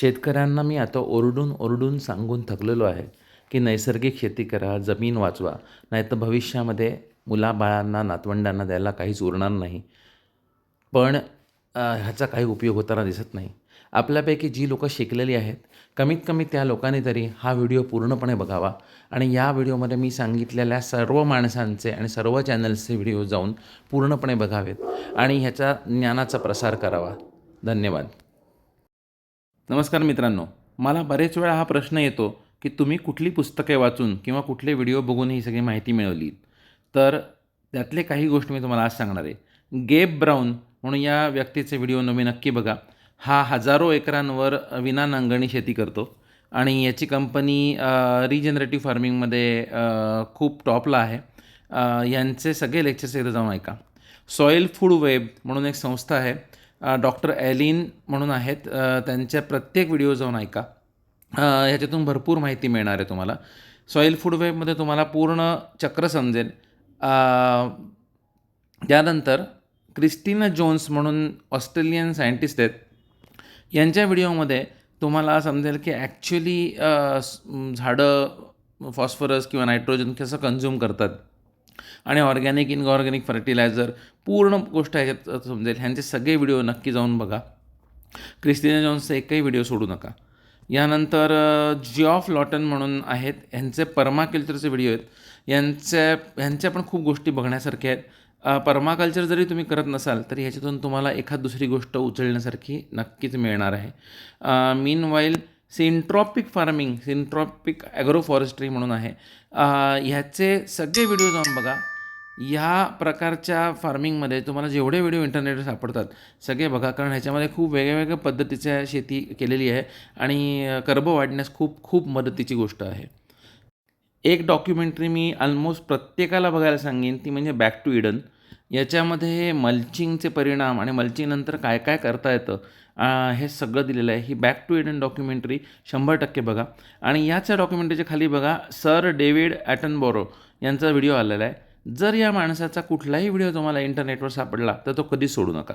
शेतकऱ्यांना मी आता ओरडून ओरडून सांगून थकलेलो आहे की नैसर्गिक शेती करा जमीन वाचवा नाहीतर भविष्यामध्ये मुलाबाळांना नातवंडांना द्यायला काहीच उरणार नाही. पण ह्याचा काही उपयोग होताना दिसत नाही. आपल्यापैकी जी लोकं शिकलेली आहेत कमीत कमी त्या लोकांनी तरी हा व्हिडिओ पूर्णपणे बघावा. आणि या व्हिडिओमध्ये मी सांगितलेल्या सर्व माणसांचे आणि सर्व चॅनल्सचे व्हिडिओ जाऊन पूर्णपणे बघावेत आणि ह्याचा ज्ञानाचा प्रसार करावा. धन्यवाद. नमस्कार मित्रांनो. मला बरेच वेळा हा प्रश्न येतो की तुम्ही कुठली पुस्तके वाचून किंवा कुठले व्हिडिओ बघून ही सगळी माहिती मिळवली तर त्यातले काही गोष्टी मी तुम्हाला आज सांगणार आहे. गेब ब्राऊन म्हणून या व्यक्तीचे व्हिडिओ तुम्ही नक्की बघा. हा हजारो एकरांवर विना नांगरणी शेती करतो आणि याची कंपनी रिजनरेटिव्ह फार्मिंगमध्ये खूप टॉपला आहे. यांचे सगळे लेक्चर्स इथं जाऊन ऐका. सॉईल फूड वेब म्हणून एक संस्था आहे. डॉक्टर ॲलिन म्हणून आहेत. त्यांच्या प्रत्येक व्हिडिओ जाऊन ऐका. ह्याच्यातून भरपूर माहिती मिळणार आहे तुम्हाला. सॉईल फूड वेबमध्ये तुम्हाला पूर्ण चक्र समजेल. त्यानंतर क्रिस्टिना जोन्स म्हणून ऑस्ट्रेलियन सायंटिस्ट आहेत. यांच्या व्हिडिओमध्ये तुम्हाला समजेल की ॲक्च्युली झाडं फॉस्फरस किंवा नायट्रोजन कसं कन्झ्युम करतात. आणि ऑर्गॅनिक इनऑर्गॅनिक फर्टिलायझर पूर्ण गोष्ट ह्याच्यात समजेल. ह्यांचे सगळे व्हिडिओ नक्की जाऊन बघा. क्रिस्टिना जॉन्सचा एकही व्हिडिओ सोडू नका. यानंतर जिऑफ लॉटन म्हणून आहेत. ह्यांचे पर्माकल्चरचे व्हिडिओ आहेत. यांच्या ह्यांच्या पण खूप गोष्टी बघण्यासारख्या आहेत. पर्माकल्चर जरी तुम्ही करत नसाल तरी ह्याच्यातून तुम्हाला एखाद दुसरी गोष्ट उचलण्यासारखी नक्कीच मिळणार आहे. Meanwhile syntropic farming syntropic agroforestry म्हणून आहे. ह्याचे सगळे व्हिडिओ जाऊन बघा. ह्या प्रकारच्या फार्मिंगमध्ये तुम्हाला जेवढे व्हिडिओ इंटरनेटवर सापडतात सगळे बघा. कारण ह्याच्यामध्ये खूप वेगळ्या पद्धतीच्या शेती केलेली आहे आणि कर्ब वाढण्यास खूप खूप मदतीची गोष्ट आहे. एक डॉक्युमेंटरी मी ऑलमोस्ट प्रत्येकाला बघायला सांगेन ती म्हणजे बॅक टू इडन याच्यामध्ये मल्चिंगचे परिणाम आणि मल्चिंगनंतर काय काय करता येतं हे सगळं दिलेलं आहे. ही बॅक टू इडन डॉक्युमेंटरी शंभर टक्के बघा. आणि याच्या डॉक्युमेंटरीच्या खाली बघा सर डेव्हिड ॲटनबोरो यांचा व्हिडिओ आलेला आहे. जर या माणसाचा कुठलाही व्हिडिओ तुम्हाला इंटरनेटवर सापडला तर तो कधी सोडू नका.